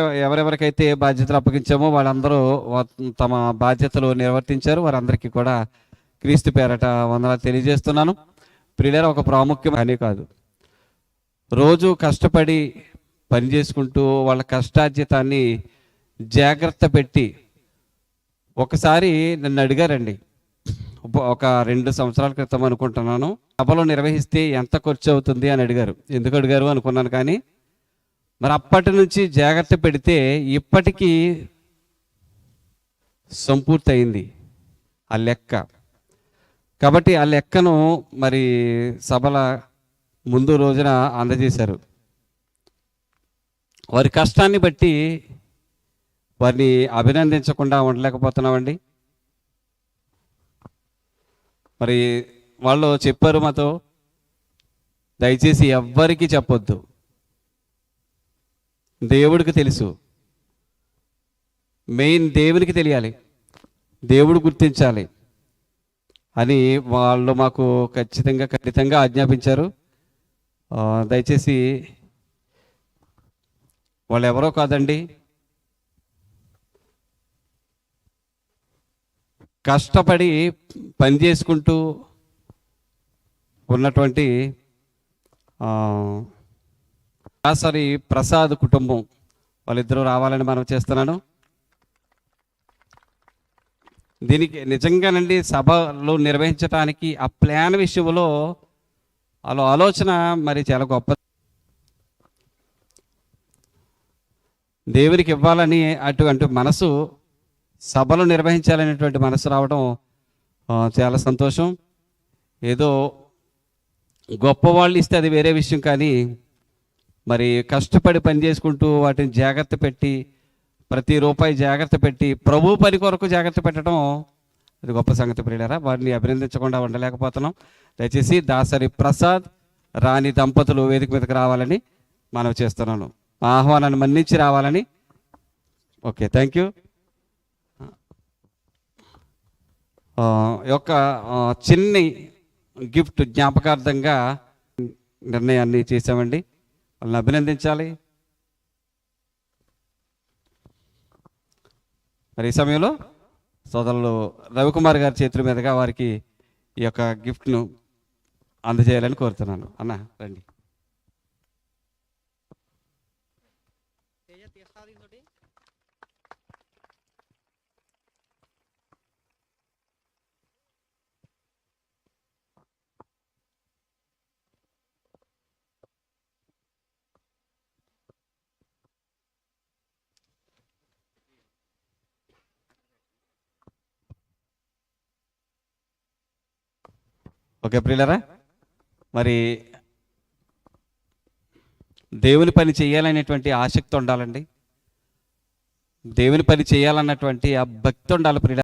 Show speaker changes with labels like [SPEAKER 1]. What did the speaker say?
[SPEAKER 1] ఎవరెవరికైతే బాధ్యతలు అప్పగించామో వాళ్ళందరూ తమ బాధ్యతలు నిర్వర్తించారు. వారందరికీ కూడా క్రీస్తు పేరట వందనాలు తెలియజేస్తున్నాను. ప్రియులర ఒక ప్రాముఖ్యం అని కాదు. రోజు కష్టపడి పని చేసుకుంటూ వాళ్ళ కష్టార్జితాన్ని జాగ్రత్త పెట్టి ఒకసారి నన్ను అడిగారండి. ఒక- ఒక రెండు సంవత్సరాల క్రితం అనుకుంటున్నాను. సభలో నిర్వహిస్తే ఎంత ఖర్చు అవుతుంది అని అడిగారు. ఎందుకు అడిగారు అనుకున్నాను కానీ మరి అప్పటి నుంచి జాగ్రత్త పెడితే ఇప్పటికీ సంపూర్తి అయింది ఆ లెక్క. కాబట్టి ఆ లెక్కను మరి సభల ముందు రోజున అందజేశారు. వారి కష్టాన్ని బట్టి వారిని అభినందించకుండా ఉండలేకపోతున్నామండి. మరి వాళ్ళు చెప్పారు మాతో దయచేసి ఎవ్వరికీ చెప్పొద్దు. దేవుడికి తెలుసు. మెయిన్ దేవునికి తెలియాలి. దేవుడు గుర్తించాలి అని వాళ్ళు మాకు ఖచ్చితంగా ఖచ్చితంగా ఆజ్ఞాపించారు. దయచేసి వాళ్ళు ఎవరో కాదండి. కష్టపడి పని చేసుకుంటూ ఉన్నటువంటి ఆ, ప్రసాద్ కుటుంబం. వాళ్ళిద్దరూ రావాలని మనం చేస్తున్నాను. దీనికి నిజంగానండి సభలు నిర్వహించడానికి ఆ ప్లాన్ విషయంలో వాళ్ళ ఆలోచన మరి చాలా గొప్ప. దేవునికి ఇవ్వాలని అటువంటి మనసు సభలు నిర్వహించాలనేటువంటి మనసు రావడం చాలా సంతోషం. ఏదో గొప్పవాళ్ళు ఇస్తే అది వేరే విషయం కానీ మరి కష్టపడి పని చేసుకుంటూ వాటిని జాగ్రత్త పెట్టి ప్రతి రూపాయి జాగ్రత్త పెట్టి ప్రభు పని కొరకు జాగ్రత్త పెట్టడం అది గొప్ప సంగతి ప్రియులరా. వారిని అభినందించకుండా ఉండలేకపోతున్నాం. దయచేసి దాసరి ప్రసాద్ రాణి దంపతులు వేదిక మీదకి రావాలని మనం చేస్తున్నాను. మా ఆహ్వానాన్ని మన్నించి రావాలని. Okay thank you. యొక్క చిన్ని గిఫ్ట్ జ్ఞాపకార్థంగా నిర్ణయాన్ని చేశామండి. వాళ్ళని అభినందించాలి. మరి ఈ సమయంలో సోదరులు రవికుమార్ గారి చేతుల మీదుగా వారికి ఈ యొక్క గిఫ్ట్ను అందజేయాలని కోరుతున్నాను. అన్న రండి. ఓకే ప్రియులరా? మరి దేవుని పని చేయాలనేటువంటి ఆసక్తి ఉండాలండి. దేవుని పని చేయాలన్నటువంటి ఆ భక్తి ఉండాలి ప్రియుల